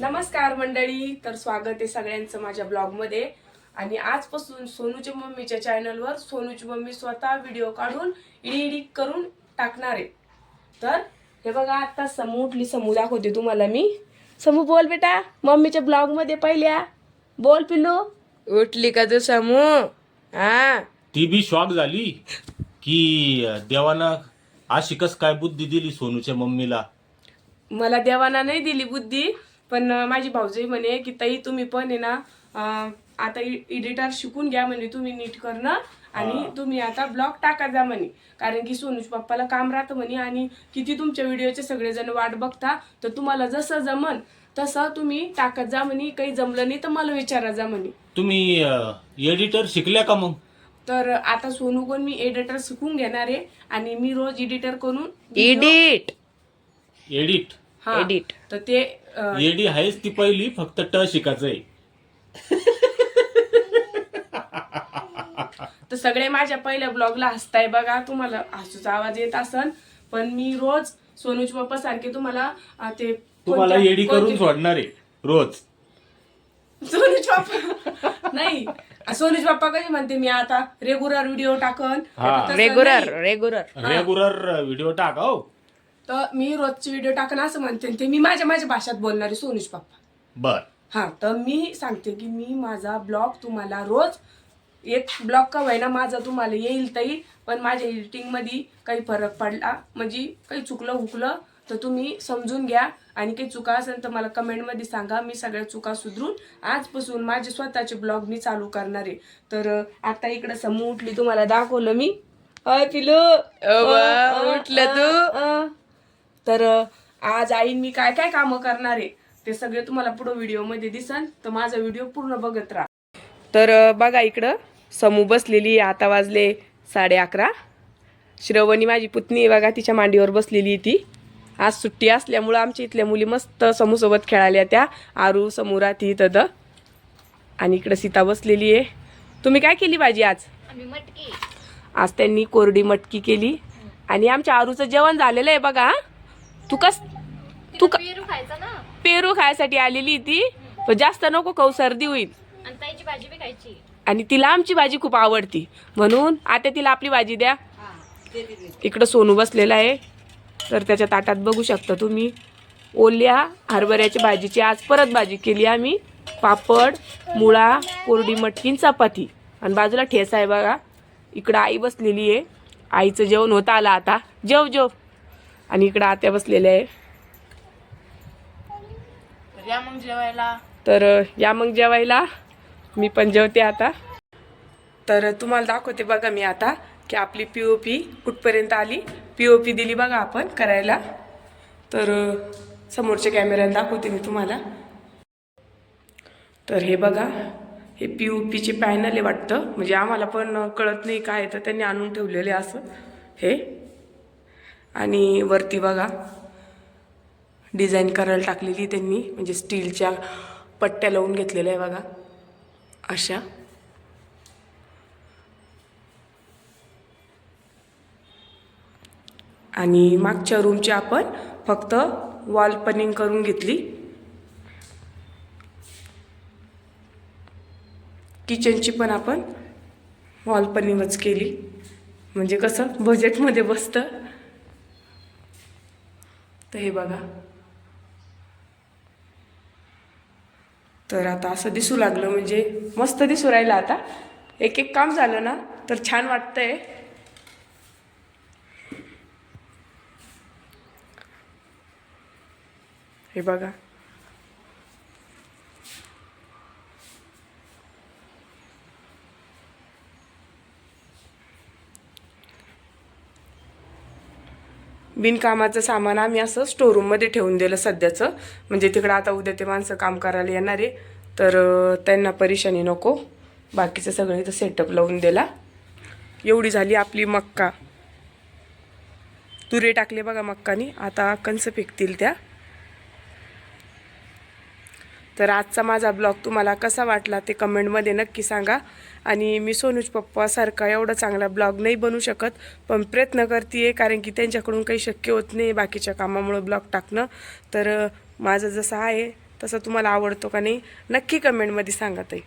नमस्कार मंडळी तर स्वागत आहे सगळ्यांचं माझ्या ब्लॉगमध्ये. आणि आजपासून सोनूच्या मम्मीच्या चॅनलवर सोनूची मम्मी स्वतः व्हिडिओ काढून एडिट करून टाकणार आहे. तर हे बघा आता समू उठली. समू दाखवते तुम्हाला मी. समू बोल बेटा मम्मीच्या ब्लॉगमध्ये पहिल्या. बोल पिल्लू. उठली का तू समू? हा? ती बी शॉक झाली की देवानं अशी कस काय बुद्धी दिली सोनूच्या मम्मीला? मला देवाना नाही दिली बुद्धी. पण माझी भाऊजाई म्हणे की ताई तुम्ही पण आहे ना आता एडिटर शिकून घ्या म्हणे तुम्ही नीट करणं आणि तुम्ही आता ब्लॉग टाका जा म्हणे. कारण की सोनूज पप्पाला काम राहतं म्हणे आणि किती तुमच्या व्हिडिओचे सगळेजण वाट बघता तर तुम्हाला जसं जमन तसं तुम्ही टाकत जा म्हणे. काही जमलं नाही तर मला विचारा जा म्हणे. तुम्ही एडिटर शिकल्या का मग? तर आता सोनू कोण मी एडिटर शिकून घेणार आहे आणि मी रोज एडिटर करून एडिट एडिट हा. Edit. तर ते अं, एडी आहेच ती पहिली फक्त ट शिकायचंय तर सगळे माझ्या पहिल्या ब्लॉगला हसताय बघा तुम्हाला हसूचा आवाज येत असन. पण मी रोज सोनूज पप्पा सारखे तुम्हाला अं, ते तुम्हाला कोणत्या- एडी करून कोणते- सोडणार आहे रोज. सोनूज पप्पा नाही. सोनूज पप्पा कधी म्हणते मी आता रेग्युलर व्हिडिओ टाकन. हा. तसं रेग्युलर नाही. रेग्युलर रेग्युलर व्हिडिओ टाका हो. तर मी रोजचे व्हिडिओ टाकन असं म्हणते ते मी माझ्या माझ्या भाषेत बोलणार आहे सोनूज पप्पा. बर. हा तर मी सांगते की मी माझा ब्लॉग तुम्हाला रोज एक ब्लॉग का होईना माझा तुम्हाला येईल तरी पण माझ्या एडिटिंगमध्ये काही फरक पडला म्हणजे काही चुकलं हुकलं तर तुम्ही समजून घ्या. आणि काही चुका असेल तर मला कमेंटमध्ये सांगा. मी सगळ्या चुका सुधरून आजपासून माझे स्वतःचे ब्लॉग मी चालू करणार आहे. तर आता इकडे समूह उठली तुम्हाला दाखवलं मी. अय पिलू उठलं तू. तर आज आईन मी काय काय कामं करणार आहे ते सगळे तुम्हाला पुढे व्हिडिओमध्ये दिसन. तर माझा व्हिडिओ पूर्ण बघत राहा. तर बघा इकडं समू बसलेली आहे. आता वाजले साडे अकरा. श्रवणी माझी पुतणी बघा तिच्या मांडीवर बसलेली ती. आज सुट्टी असल्यामुळं आमच्या इथल्या मुली मस्त समूसोबत खेळाल्या त्या आरू समोरा ती तद. आणि इकडं सीता बसलेली आहे. तुम्ही काय केली भाजी आज? आज त्यांनी कोरडी मटकी केली. आणि आमच्या आरूचं जेवण झालेलं आहे बघा. तू कस तू क- पेरू खायचा ना. पेरू खायसाठी आलेली ती पण जास्त नको खाऊ सर्दी होईल. आणि ताईची भाजी बी खायची. आणि तिला आमची भाजी खूप आवडती. म्हणून आता तिला आपली भाजी द्या. इकडं सोनू बसलेला आहे. तर त्याच्या ताटात बघू शकता तुम्ही. ओल्या हरभऱ्याच्या भाजीची आज परत भाजी केली आम्ही. पापड मुळा कोरडी मटकी आणि चपाती. आणि बाजूला ठेसा आहे बघा. इकडं आई बसलेली आहे. आईचं जेवण होतं आलं आता. जेव जेव. आणि इकडं आत्या बसलेल्या आहे. या मग जेवायला. तर या मग जेवायला. मी पण जेवते आता. तर तुम्हाला दाखवते बघा मी आता की आपली पी ओ पी कुठपर्यंत आली. पी ओ पी दिली बघा आपण करायला. तर समोरच्या कॅमेऱ्यात दाखवते मी तुम्हाला. तर हे बघा हे पी ओ पीचे पॅनल आहे वाटतं. म्हणजे आम्हाला पण कळत नाही काय तर त्यांनी आणून ठेवलेले असं. हे. आणि वरती बघा. डिझाईन करायला टाकलेली त्यांनी. म्हणजे स्टीलच्या पट्ट्या लावून घेतलेल्या आहे बघा. अशा. आणि मागच्या रूमची आपण फक्त वॉल पनिंग करून घेतली. किचनची पण आपण वॉल पनिंगच केली. म्हणजे कसं बजेटमध्ये बसतं. तर हे बघा. तर आता असं दिसू लागलं म्हणजे मस्त दिसू राहिलं आता. एक एक काम झालं ना तर छान वाटतंय. हे बघा. बिनकामाचं सामान आम्ही असं स्टोरूममध्ये ठेवून दिलं सध्याचं. म्हणजे तिकडं आता उद्या ते माणसं काम करायला येणार आहे. तर त्यांना परेशानी नको. बाकीचं सगळं इथं सेटअप लावून दिला. एवढी झाली आपली मक्का. तुरे टाकले बघा मक्कानी. आता कंस फेकतील त्या. तर आजचा माझा ब्लॉग तुम्हाला कसा वाटला ते कमेंटमध्ये नक्की सांगा. आणि मी सोनूज पप्पासारखा एवढा चांगला ब्लॉग नाही बनू शकत पण प्रयत्न करते कारण की त्यांच्याकडून काही शक्य होत नाही बाकीच्या कामामुळं ब्लॉग टाकणं. तर माझं जसं आहे तसं तुम्हाला आवडतो का नाही नक्की कमेंटमध्ये सांगा ताई.